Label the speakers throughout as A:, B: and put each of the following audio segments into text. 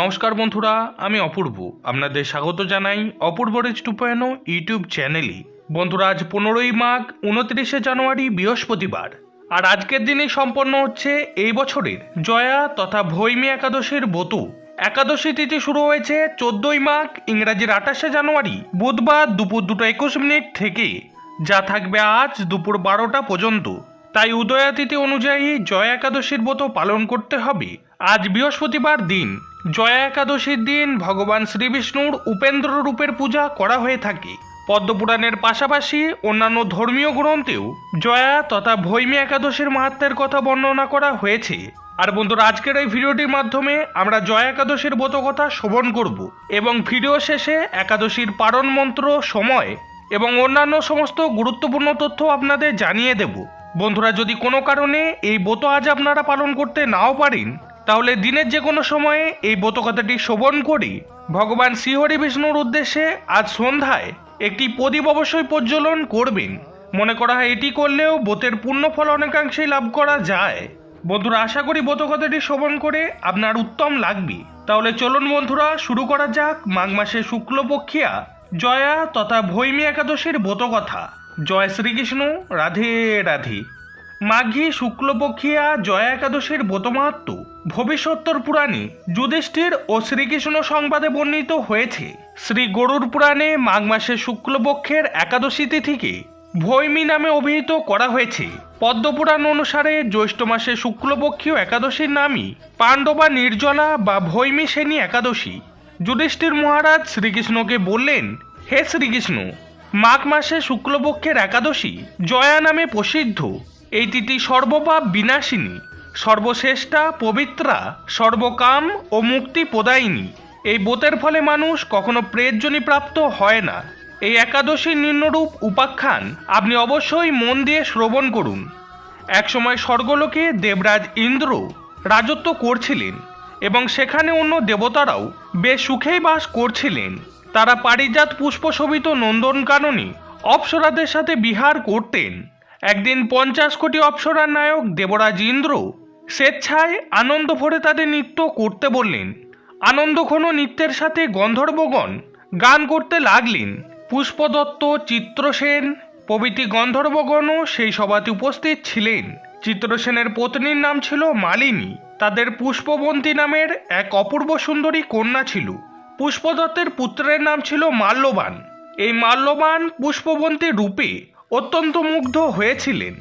A: নমস্কার বন্ধুরা, আমি অপূর্ব। আপনাদের স্বাগত জানাই Apurba rage two point YouTube চ্যানেলে। বন্ধুরা, আজ পনেরোই মাঘ, উনত্রিশে জানুয়ারি, বৃহস্পতিবার। আর আজকের দিনে সম্পন্ন হচ্ছে এই বছরের জয়া তথা ভৈমী একাদশীর বতু একাদশী তিথি শুরু হয়েছে চোদ্দই মাঘ ইংরাজির আঠাশে জানুয়ারি, বুধবার দুপুর দুটো একুশ মিনিট থেকে। যা থাকবে আজ দুপুর বারোটা পর্যন্ত। তাই উদয়া তিথি অনুযায়ী জয়া একাদশীর ব্রত পালন করতে হবে। আজ বৃহস্পতিবার দিন। জয়া একাদশীর দিন ভগবান শ্রীবিষ্ণুর উপেন্দ্র রূপের পূজা করা হয়ে থাকে। পদ্মপুরাণের পাশাপাশি অন্যান্য ধর্মীয় গ্রন্থেও জয়া তথা ভৈমী একাদশীর মাহাত্মের কথা বর্ণনা করা হয়েছে। আর বন্ধুরা, আজকের এই ভিডিওটির মাধ্যমে আমরা জয়া একাদশীর কথা শ্রবণ করব এবং ভিডিও শেষে একাদশীর পারণ মন্ত্র, সময় এবং অন্যান্য সমস্ত গুরুত্বপূর্ণ তথ্য আপনাদের জানিয়ে দেব। বন্ধুরা, যদি কোনো কারণে এই ব্রত আজ আপনারা পালন করতে নাও পারেন তাহলে দিনের যে কোনো সময়ে এই ব্রত কথাটি শ্রবণ করে। ভগবান শ্রীহরি বিষ্ণুর উদ্দেশ্যে আজ সন্ধ্যায় একটি প্রদীপ অবশ্যই প্রজ্বলন করবেন। মনে করা হয় এটি করলেও বোতের পূর্ণ ফল অনেকাংশেই লাভ করা যায়। বন্ধুরা, আশা করি ব্রত কথাটি শ্রবণ করে আপনার উত্তম লাগবে। তাহলে চলুন বন্ধুরা, শুরু করা যাক মাঘ মাসে শুক্লপক্ষিয়া। জয়া তথা ভৈমী একাদশীর ব্রত কথা জয় শ্রীকৃষ্ণ, রাধে রাধে। মাঘী শুক্লপক্ষিয়া জয়া একাদশীর ব্রতমাহাত্ম ভবিষ্যত্তর পুরাণে যুধিষ্ঠির ও শ্রীকৃষ্ণ সংবাদে বর্ণিত হয়েছে। শ্রী গরুর পুরাণে মাঘ মাসের শুক্লপক্ষের একাদশী তিথিকে ভৈমী নামে অভিহিত করা হয়েছে। পদ্মপুরাণ অনুসারে জ্যৈষ্ঠ মাসে শুক্লপক্ষীয় একাদশীর নামই পাণ্ডবা নির্জলা বা ভৈমী শ্রেণি একাদশী। যুধিষ্ঠির মহারাজ শ্রীকৃষ্ণকে বললেন, হে শ্রীকৃষ্ণ, মাঘ মাসে শুক্লপক্ষের একাদশী জয়া নামে প্রসিদ্ধ। এই তিথি সর্বপাপ বিনাশিনী, সর্বশ্রেষ্ঠা পবিত্রা, সর্বকাম ও মুক্তি প্রদায়িনী। এই বোতের ফলে মানুষ কখনো প্রেতজনী প্রাপ্ত হয় না। এই একাদশীর নিম্নরূপ উপাখ্যান আপনি অবশ্যই মন দিয়ে শ্রবণ করুন। একসময় স্বর্গলোকে দেবরাজ ইন্দ্র রাজত্ব করছিলেন এবং সেখানে অন্য দেবতারাও বেশ সুখেই বাস করছিলেন। তারা পারিজাত পুষ্পশোভিত নন্দনকাননে অপ্সরাদের সাথে বিহার করতেন। একদিন পঞ্চাশ কোটি অপ্সরার নায়ক দেবরাজ ইন্দ্র স্বেচ্ছায় আনন্দ ভরে তাদের নৃত্য করতে বললেন। আনন্দঘন নৃত্যের সাথে গন্ধর্বগণ গান করতে লাগলেন। পুষ্পদত্ত চিত্রসেন প্রভৃতি গন্ধর্বগণও সেই সভাতে উপস্থিত ছিলেন। চিত্রসেনের পত্নীর নাম ছিল মালিনী। তাদের পুষ্পবন্তী নামের এক অপূর্ব সুন্দরী কন্যা ছিল। পুষ্পদত্তের পুত্রের নাম ছিল মাল্যবান। এই মাল্যবান পুষ্পবন্তী রূপে অত্যন্ত মুগ্ধ হয়েছিলেন।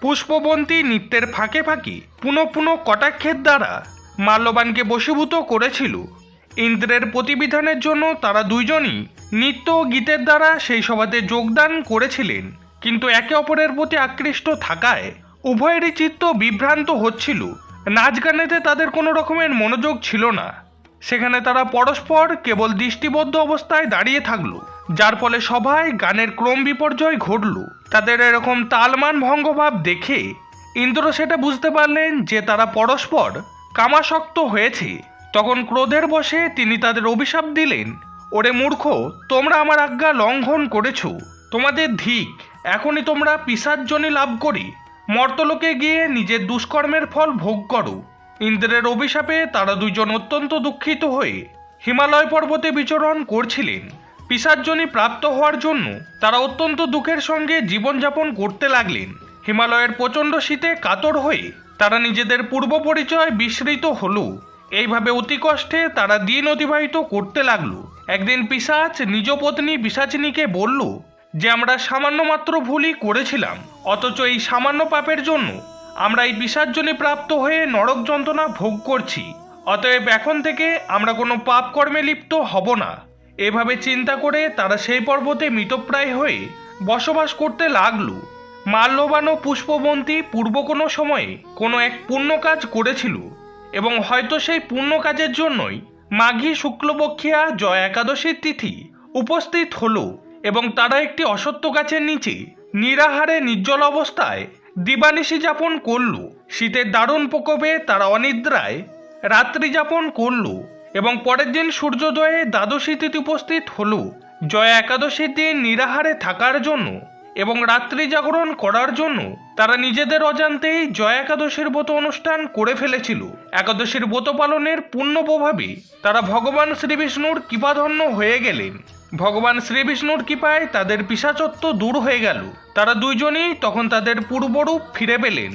A: পুষ্পবন্তী নৃত্যের ফাঁকে ফাঁকে পুনঃ পুনঃ কটাক্ষের দ্বারা মাল্যবানকে বশীভূত করেছিল। ইন্দ্রের প্রতিবিধানের জন্য তারা দুইজনই নৃত্য গীতের দ্বারা সেই সভাতে যোগদান করেছিলেন। কিন্তু একে অপরের প্রতি আকৃষ্ট থাকায় উভয়েরই চিত্ত বিভ্রান্ত হচ্ছিল। নাচ গানেতে তাদের কোনো রকমের মনোযোগ ছিল না। সেখানে তারা পরস্পর কেবল দৃষ্টিবদ্ধ অবস্থায় দাঁড়িয়ে থাকল। যার ফলে সবাই গানের ক্রম বিপর্যয় ঘটল। তাদের এরকম তালমান ভঙ্গভাব দেখে ইন্দ্র সেটা বুঝতে পারলেন যে তারা পরস্পর কামাসক্ত হয়েছে। তখন ক্রোধের বশে তিনি তাদের অভিশাপ দিলেন, ওরে মূর্খ, তোমরা আমার আজ্ঞা লঙ্ঘন করেছ। তোমাদের ধিক, এখনই তোমরা পিসার্জনী লাভ করি। মর্তলোকে গিয়ে নিজের দুষ্কর্মের ফল ভোগ করো। ইন্দ্রের অভিশাপে তারা দুইজন অত্যন্ত দুঃখিত হয়ে হিমালয় পর্বতে বিচরণ করছিলেন। পিসার্জনী প্রাপ্ত হওয়ার জন্য তারা অত্যন্ত দুঃখের সঙ্গে জীবনযাপন করতে লাগলেন। হিমালয়ের প্রচণ্ড শীতে কাতর হয়ে তারা নিজেদের পূর্ব পরিচয় বিস্মৃত হলো। এইভাবে অতি কষ্টে তারা দিন অতিবাহিত করতে লাগল। একদিন পিসাচ নিজ পত্নী পিসাচিনীকে বলল যে, আমরা সামান্য মাত্র ভুলই করেছিলাম, অথচ এই সামান্য পাপের জন্য আমরা এই বিসর্জনে প্রাপ্ত হয়ে নরক যন্ত্রণা ভোগ করছি। অতএব এখন থেকে আমরা কোনো পাপ কর্মে লিপ্ত হব না। এভাবে চিন্তা করে তারা সেই পর্বতে মৃতপ্রায় হয়ে বসবাস করতে লাগল। মাল্যবান ও পুষ্পবন্তী পূর্ব কোনো সময়ে কোনো এক পুণ্য কাজ করেছিল এবং হয়তো সেই পুণ্য কাজের জন্যই মাঘী শুক্লপক্ষিয়া জয় একাদশীর তিথি উপস্থিত হলো এবং তারা একটি অসত্য গাছের নিচে নিরাহারে নির্জল অবস্থায় দিবানিশি যাপন করল। শীতের দারুণ প্রকোপে তারা অনিদ্রায় রাত্রি যাপন করল। এবং পরের দিন সূর্যোদয়ে দ্বাদশী তিথি উপস্থিত হল। জয়া একাদশীর দিন নিরাহারে থাকার জন্য এবং রাত্রি জাগরণ করার জন্য তারা নিজেদের অজান্তেই জয় একাদশীর ব্রত অনুষ্ঠান করে ফেলেছিল। একাদশীর ব্রত পালনের পূর্ণ প্রভাবে তারা ভগবান শ্রীবিষ্ণুর কৃপাধন্য হয়ে গেলেন। ভগবান শ্রীবিষ্ণুর কৃপায় তাদের পিসাচত্ব দূর হয়ে গেল। তারা দুইজনেই তখন তাদের পূর্বরূপ ফিরে পেলেন।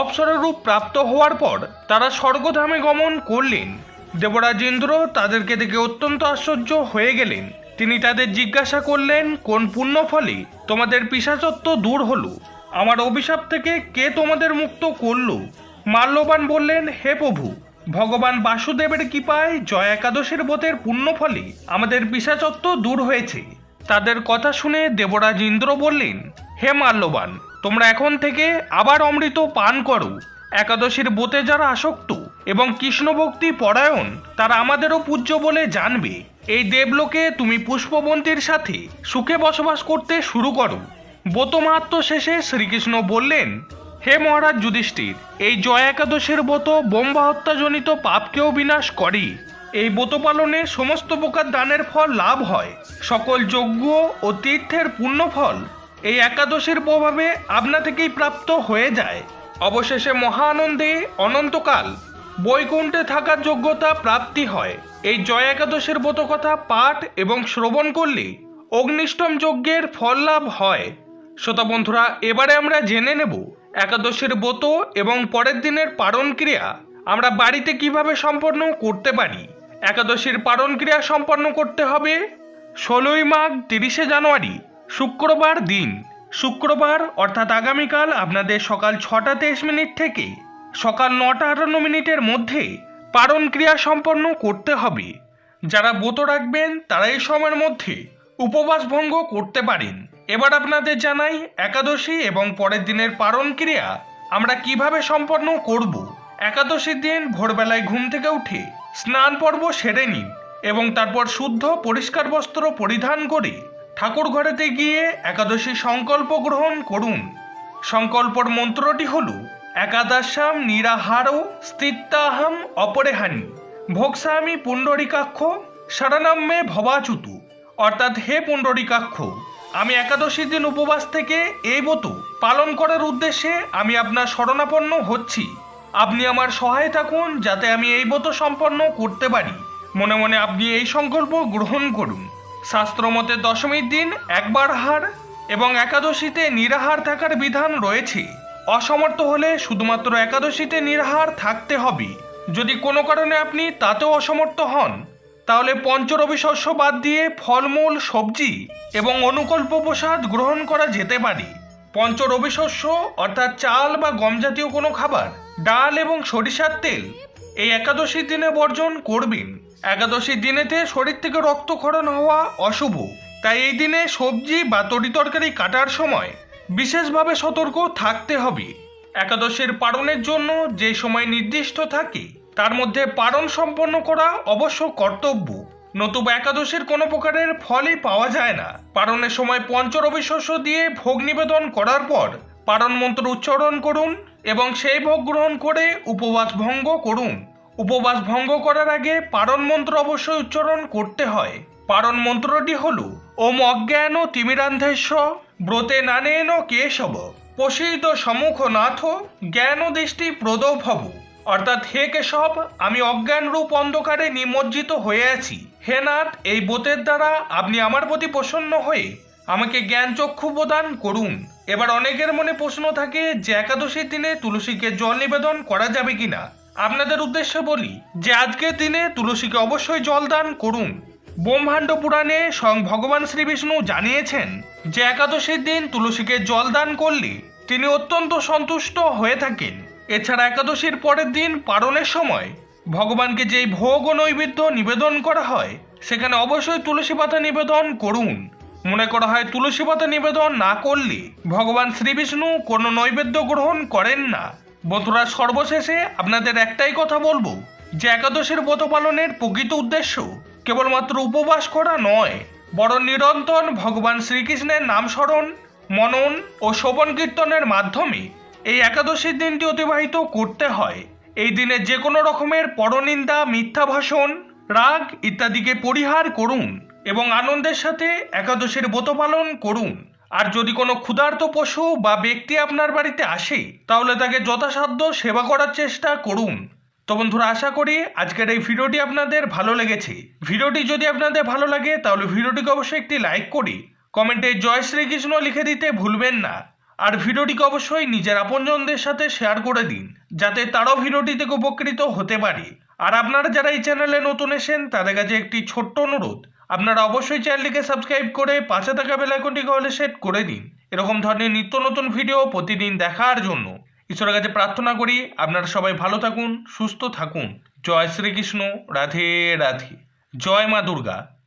A: অপসররূপ প্রাপ্ত হওয়ার পর তারা স্বর্গধামে গমন করলেন। দেবরাজ ইন্দ্র তাদেরকে দেখে অত্যন্ত আশ্চর্য হয়ে গেলেন। তিনি তাদের জিজ্ঞাসা করলেন, কোন পুণ্য ফলে তোমাদের পিসাচত্ব দূর হলো? আমার অভিশাপ থেকে কে তোমাদের মুক্ত করল? মাল্যবান বললেন, হে প্রভু, ভগবান বাসুদেবের কৃপায় জয় একাদশীর ব্রতের পুণ্য ফলে আমাদের পিসাচত্ব দূর হয়েছে। তাদের কথা শুনে দেবরাজ ইন্দ্র বললেন, হে মাল্যবান, তোমরা এখন থেকে আবার অমৃত পান করো। একাদশীর বোতে যারা আসক্ত এবং কৃষ্ণভক্তি পরায়ণ, তারা আমাদেরও পূজ্য বলে জানবে। এই দেবলোকে তুমি পুষ্পবন্তীর সাথে সুখে বসবাস করতে শুরু করো। ব্রত মাহাত্ম শেষে শ্রীকৃষ্ণ বললেন, হে মহারাজ যুধিষ্ঠির, এই জয় একাদশীর ব্রত বোম্বা হত্যাজনিত পাপকেও বিনাশ করে। এই ব্রত পালনে সমস্ত প্রকার দানের ফল লাভ হয়। সকল যজ্ঞ ও তীর্থের পুণ্য ফল এই একাদশীর প্রভাবে আপনা থেকেই প্রাপ্ত হয়ে যায়। অবশেষে মহানন্দে অনন্তকাল বৈকুণ্ঠে থাকার যোগ্যতা প্রাপ্তি হয়। এই জয় একাদশীর ব্রত কথা পাঠ এবং শ্রবণ করলে অগ্নিষ্টম যজ্ঞের ফল লাভ হয়। শ্রোতা বন্ধুরা, এবারে আমরা জেনে নেব একাদশীর ব্রত এবং পরের দিনের পারণ ক্রিয়া আমরা বাড়িতে কীভাবে সম্পন্ন করতে পারি? একাদশীর পারণ ক্রিয়া সম্পন্ন করতে হবে ষোলোই মাঘ তিরিশে জানুয়ারি, শুক্রবার দিন। শুক্রবার, অর্থাৎ আগামীকাল আপনাদের সকাল ছটা তেইশ মিনিট থেকে সকাল নটা আটান্ন মিনিটের মধ্যে পারণ ক্রিয়া সম্পন্ন করতে হবে। যারা ব্রত রাখবেন তারা এই সময়ের মধ্যে উপবাস ভঙ্গ করতে পারেন। এবার আপনাদের জানাই, একাদশী এবং পরের দিনের পারণ ক্রিয়া আমরা কীভাবে সম্পন্ন করব। একাদশীর দিন ভোরবেলায় ঘুম থেকে উঠে স্নান পর্ব সেরে নিন এবং তারপর শুদ্ধ পরিষ্কার বস্ত্র পরিধান করে ঠাকুর ঘরেতে গিয়ে একাদশী সংকল্প গ্রহণ করুন। সংকল্পর মন্ত্রটি হল, একাদশাম নিরাহারও স্থিত্তাহাম অপরেহানি ভোক্সামি পুণ্ডরিকাক্ষ শরণাম্যে ভবাচুতু। অর্থাৎ হে পুণ্ডরিকাক্ষ, আমি একাদশী দিন উপবাস থেকে এই ব্রত পালন করার উদ্দেশ্যে আমি আপনার শরণাপন্ন হচ্ছি। আপনি আমার সহায় থাকুন যাতে আমি এই ব্রত সম্পন্ন করতে পারি। মনে মনে আপনি এই সংকল্প গ্রহণ করুন। শাস্ত্রমতে দশমীর দিন একবার হার এবং একাদশীতে নিরাহার থাকার বিধান রয়েছে। অসমর্থ হলে শুধুমাত্র একাদশীতে নিরাহার থাকতে হবে। যদি কোনো কারণে আপনি তাতেও অসমর্থ হন, তাহলে পঞ্চরবি শস্য বাদ দিয়ে ফলমূল, সবজি এবং অনুকল্প প্রসাদ গ্রহণ করা যেতে পারে। পঞ্চরবি শস্য অর্থাৎ চাল বা গম জাতীয় কোনো খাবার, ডাল এবং সরিষার তেল এই একাদশীর দিনে বর্জন করবেন। একাদশীর দিনেতে শরীর থেকে রক্তক্ষরণ হওয়া অশুভ। তাই এই দিনে সবজি বা তরিতরকারি কাটার সময় বিশেষভাবে সতর্ক থাকতে হবে। একাদশীর পালনের জন্য যে সময় নির্দিষ্ট থাকে, তার মধ্যে পালন সম্পন্ন করা অবশ্য কর্তব্য। নতুবা একাদশীর কোনো প্রকারের ফলই পাওয়া যায় না। পালনের সময় পঞ্চরবি শস্য দিয়ে ভোগ নিবেদন করার পর পালন মন্ত্র উচ্চারণ করুন এবং সেই ভোগ গ্রহণ করে উপবাস ভঙ্গ করুন। উপবাস ভঙ্গ করার আগে পারণ মন্ত্র অবশ্যই উচ্চারণ করতে হয়। পারণ মন্ত্রটি হল, ওম অজ্ঞান তিমিরান্ধেশ্ব, ব্রতে নানেন কেশব প্রসিদ্ধ সমুখ নাথ, জ্ঞান দৃষ্টি প্রদভব। অর্থাৎ, হে কেশব, আমি অজ্ঞান রূপ অন্ধকারে নিমজ্জিত হয়ে আছি। হে নাথ, এই ব্রতের দ্বারা আপনি আমার প্রতি প্রসন্ন হয়ে আমাকে জ্ঞান চক্ষু প্রদান করুন। এবার অনেকের মনে প্রশ্ন থাকে, যে একাদশীর দিনে তুলসীকে জল নিবেদন করা যাবে কিনা? আপনাদের উদ্দেশ্যে বলি যে আজকের দিনে তুলসীকে অবশ্যই জল দান করুন। ব্রহ্মাণ্ড পুরাণে স্বয়ং ভগবান শ্রীবিষ্ণু জানিয়েছেন যে একাদশীর দিন তুলসীকে জল দান করলে তিনি অত্যন্ত সন্তুষ্ট হয়ে থাকেন। এছাড়া একাদশীর পরের দিন পালনের সময় ভগবানকে যেই ভোগ ও নৈবেদ্য নিবেদন করা হয়, সেখানে অবশ্যই তুলসী পাতা নিবেদন করুন। মনে করা হয় তুলসী পাতা নিবেদন না করলে ভগবান শ্রীবিষ্ণু কোনো নৈবেদ্য গ্রহণ করেন না। বন্ধুরা সর্বশেষে আপনাদের একটাই কথা বলব, যে একাদশীর ব্রত পালনের প্রকৃত উদ্দেশ্য কেবলমাত্র উপবাস করা নয় বড় নিরন্তর ভগবান শ্রীকৃষ্ণের নাম স্মরণ, মনন ও শোভন কীর্তনের মাধ্যমে এই একাদশীর দিনটি অতিবাহিত করতে হয়। এই দিনে যে কোনো রকমের পরনিন্দা, মিথ্যা ভাষণ, রাগ ইত্যাদিকে পরিহার করুন এবং আনন্দের সাথে একাদশীর ব্রত পালন করুন। আর যদি কোনো ক্ষুধার্ত পশু বা ব্যক্তি আপনার বাড়িতে আসে, তাহলে তাকে যথাসাধ্য সেবা করার চেষ্টা করুন। তো বন্ধুরা, আশা করি আজকের এই ভিডিওটি আপনাদের ভালো লেগেছে। ভিডিওটি যদি আপনাদের ভালো লাগে, তাহলে ভিডিওটিকে অবশ্যই একটি লাইক করি। কমেন্টে জয় শ্রীকৃষ্ণ লিখে দিতে ভুলবেন না। আর ভিডিওটিকে অবশ্যই নিজের আপনজনদের সাথে শেয়ার করে দিন, যাতে তারাও ভিডিওটি থেকে উপকৃত হতে পারে। আর আপনারা যারা এই চ্যানেলে নতুন এসেন তাদের কাছে একটি ছোট্ট অনুরোধ। আপনারা অবশ্যই চ্যানেলটিকে সাবস্ক্রাইব করে পাশে থাকা বেলাইকনটিকে হলে সেট করে দিন। এরকম ধরনের নিত্য নতুন ভিডিও প্রতিদিন দেখার জন্য। ঈশ্বরের কাছে প্রার্থনা করি, আপনারা সবাই ভালো থাকুন, সুস্থ থাকুন। জয় শ্রীকৃষ্ণ, রাধে রাধে। জয় মা দুর্গা।